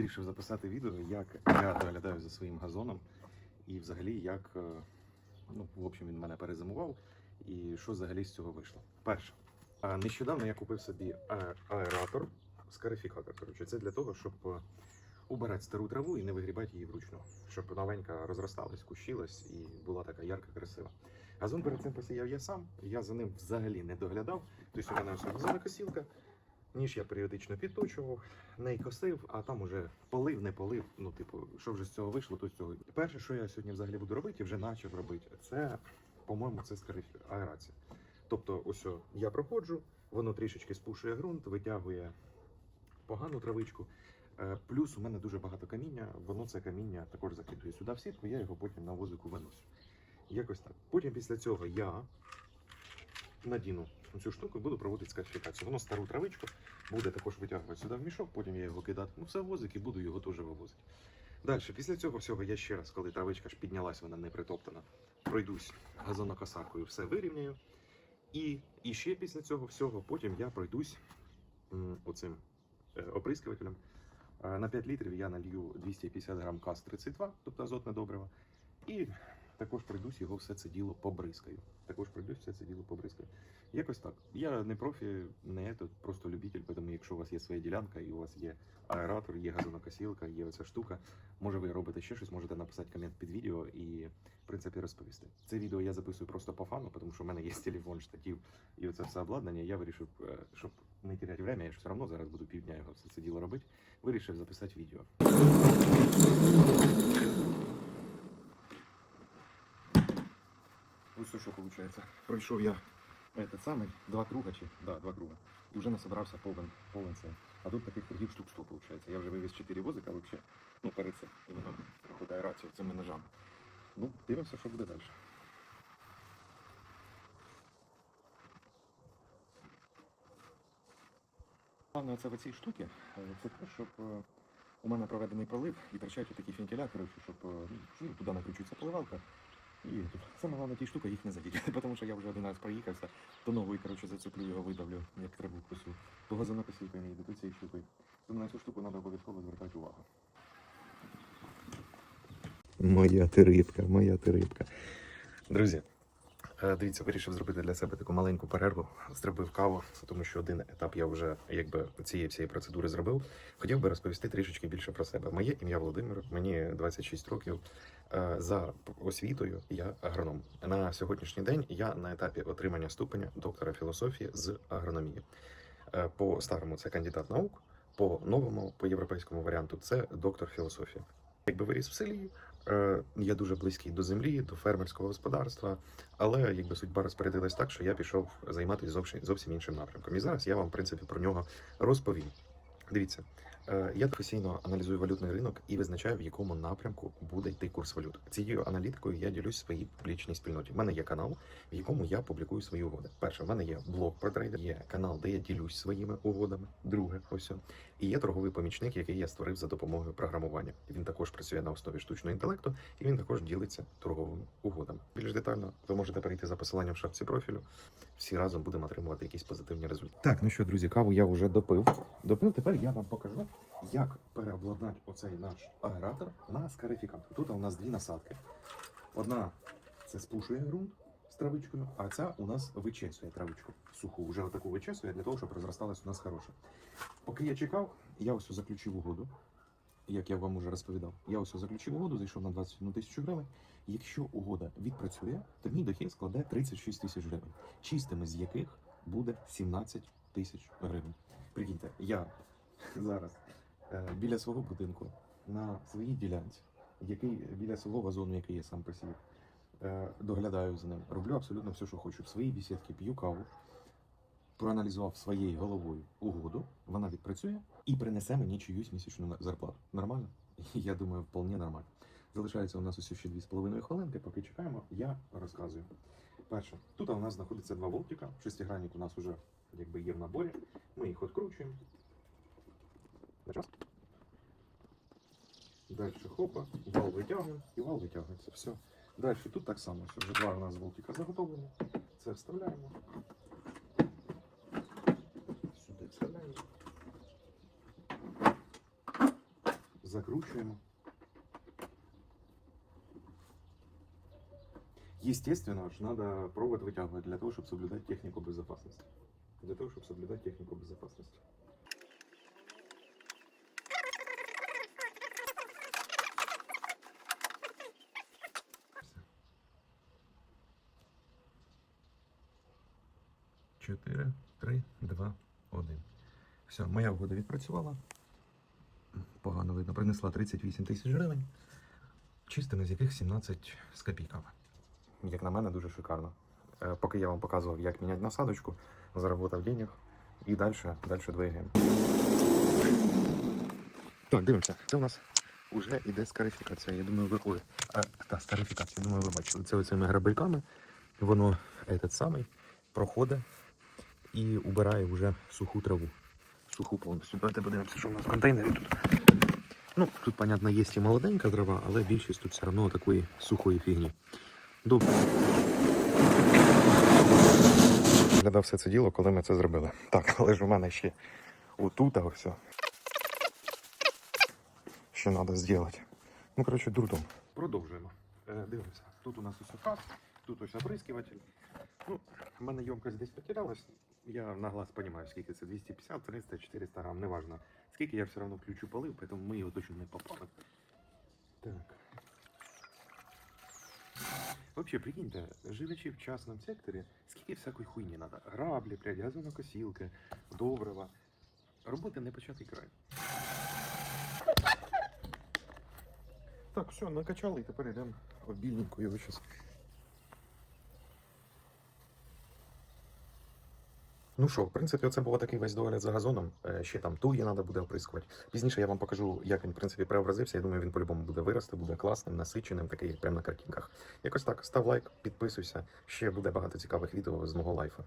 Вирішив записати відео, як я доглядаю за своїм газоном, і взагалі як е, ну, в общем, він мене перезимував, і що взагалі з цього вийшло. Перше, нещодавно я купив собі аератор, скарифікатор. Коротше, це для того, щоб е, убирати стару траву і не вигрібати її вручну, щоб новенька розросталась, кущилась і була така ярка, красива. Газон перед цим посіяв я сам, я за ним взагалі не доглядав. Тобто у мене ось газонокосілка, ніж я періодично підточував, не косив, а там уже полив, не полив. Ну, типу, що вже з цього вийшло, то з цього. Перше, що я сьогодні взагалі буду робити, вже почав робити, це, по-моєму, це аерація. Тобто, ось я проходжу, воно трішечки спушує ґрунт, витягує погану травичку. Е, Плюс у мене дуже багато каміння, воно це каміння також закидує сюди в сітку, я його потім на возику виносю. Якось так. Потім після цього я надіну цю штуку і буду проводити скарифікацію. Воно стару травичку буде також витягувати сюди в мішок, потім я його кидати ну, все возик і буду його теж вивозити. Далі, після цього всього я ще раз, коли травичка ж піднялась, вона не притоптана, пройдусь газонокосаркою, все вирівняю. І, і ще після цього всього потім я пройдусь оцим е, оприскувателем. Е, На 5 літрів я налью 250 грам КАС-32, тобто азотне добриво. І також пройдусь його все це діло побризкаю. Також пройдусь все це діло побризкаю. Якось так. Я не профі, не этот, просто любитель, тому якщо у вас є своя ділянка і у вас є аератор, є газонокосілка, є оця штука, може ви робите ще щось, можете написати комент під відео і, в принципі, розповісти. Це відео я записую просто по фану, тому що в мене є телефон, штатів і оце все обладнання. Я вирішив, е, щоб не теряти время, я ж все одно зараз буду півдня його все це діло робити. Вирішив записати відео. Ось що виходить. Пройшов я этот самий, два круга чи да, два круга. І вже насобрався повен, повен цей. А тут таких кругів штук 100 виходить. Я вже вивіз 4 возика вообще. Ну, перед цим. Іменно проходить аерацію цими ножами. Ну, дивимося, що буде далі. Головне, це в цій штуки, це те, щоб е, у мене проведений пролив і торчать такі фентилятори, щоб е, ну, туди накручується поливалка. І тут саме головне ті штука їх не задіти, тому що я вже один раз проїхався, то новий, коротше, зацеплю його, видавлю, як треба кусу. То газонокосілкою не їду, то цією штукою. Тому на цю штуку треба обов'язково звертати увагу. Моя ти рибка, моя ти рибка. Друзі, дивіться, вирішив зробити для себе таку маленьку перерву. Зробив каву, тому що один етап я вже якби цієї всієї процедури зробив. Хотів би розповісти трішечки більше про себе. Моє ім'я Володимир, мені 26 років. Е, За освітою я агроном. На сьогоднішній день я на етапі отримання ступеня доктора філософії з агрономії. Е, По старому це кандидат наук, по новому, по європейському варіанту, це доктор філософії. Якби виріс в селі, е, я дуже близький до землі, до фермерського господарства, але якби судьба розпорядилась так, що я пішов займатися зовсім, зовсім іншим напрямком. І зараз я вам, в принципі, про нього розповім. Дивіться, е, я професійно аналізую валютний ринок і визначаю, в якому напрямку буде йти курс валют. Цією аналітикою я ділюсь своїй публічній спільноті. У мене є канал, в якому я публікую свої угоди. Перше, в мене є блог про трейдер, є канал, де я ділюсь своїми угодами. Друге, ось. І є торговий помічник, який я створив за допомогою програмування. Він також працює на основі штучного інтелекту, і він також ділиться торговими угодами. Більш детально ви можете перейти за посиланням в шапці профілю. Всі разом будемо отримувати якісь позитивні результати. Так, ну що, друзі, каву я вже допив. Допив. Тепер я вам покажу, як переобладнати оцей наш аератор на скарифікатор. Тут у нас дві насадки. Одна це спушує ґрунт з травичкою, а ця у нас вичесує травичку суху. Вже отаку вичесує для того, щоб розросталась у нас хороше. Поки я чекав, я ось заключив угоду, як я вам уже розповідав. Я ось заключив угоду, зайшов на 21 тисячу гривень. Якщо угода відпрацює, то мій дохід складе 36 тисяч гривень, чистими з яких буде 17 тисяч гривень. Прикиньте, я зараз е, біля свого будинку на своїй ділянці, який біля свого вазону, який я сам посів, е, доглядаю за ним, роблю абсолютно все, що хочу. В своїй бесідці п'ю каву, проаналізував своєю головою угоду, вона відпрацює і принесе мені чиюсь місячну зарплату. Нормально? Я думаю, вполне нормально. Залишається у нас ось ще 2,5 хвилинки, поки чекаємо, я розказую. Перше, тут у нас знаходиться два болтика. Шестигранник у нас вже якби є в наборі. Ми їх відкручуємо. На час. Хопа, вал витягуємо і вал витягується. Все. Далі тут так само. Все, вже два у нас болтика заготовлені. Це вставляємо. Сюди вставляємо. закручуємо. Естественно, ж треба провод витягувати для того, щоб соблюдати техніку безопасности. Для того, щоб соблюдати техніку безопасности. Чотири, три, два, один. Все, моя угода відпрацювала. Погано видно. Принесла 38 тисяч гривень. Чистими з яких 17 з копійками. Як на мене, дуже шикарно. Е, Поки я вам показував, як міняти насадочку, заработав денег і далі, далі двигаємо. Так, дивимося. Це у нас вже іде скарифікація. Я думаю, ви. Ой, а, та, скарифікація, думаю, ви бачили. Це оцими грабельками. Воно этот самий проходить і убирає вже суху траву. Суху повністю. Давайте подивимося, що в нас в контейнері тут. Ну, тут, понятно, є і молоденька трава, але більшість тут все одно такої сухої фігні. Добре. Глядав все це діло, коли ми це зробили. Так, але ж у мене ще отут, а все. Ще треба зробити. Ну, коротше, дурдом. Продовжуємо. Е, дивимося. Тут у нас усе фас, тут ось оприскиватель. Ну, в мене ємкость десь потерялась. Я на глаз розумію, скільки це 250, 300, 400 грам, неважно. Скільки я все одно включу полив, тому ми його точно не попали. Так. Вообще, прикиньте, живучи в частному секторі, скільки всякої хуйні треба. Граблі, блядь, газонокосілки, добрива. Роботи не початий край. Так, все, накачали і тепер йдемо в більненьку його зараз. Ну що, в принципі, це був такий весь догляд за газоном. Е, Ще там туї треба буде оприскувати. Пізніше я вам покажу, як він, в принципі, преобразився. Я думаю, він по-любому буде вирости, буде класним, насиченим, такий, прямо на картинках. Якось так, став лайк, підписуйся. Ще буде багато цікавих відео з мого лайфу.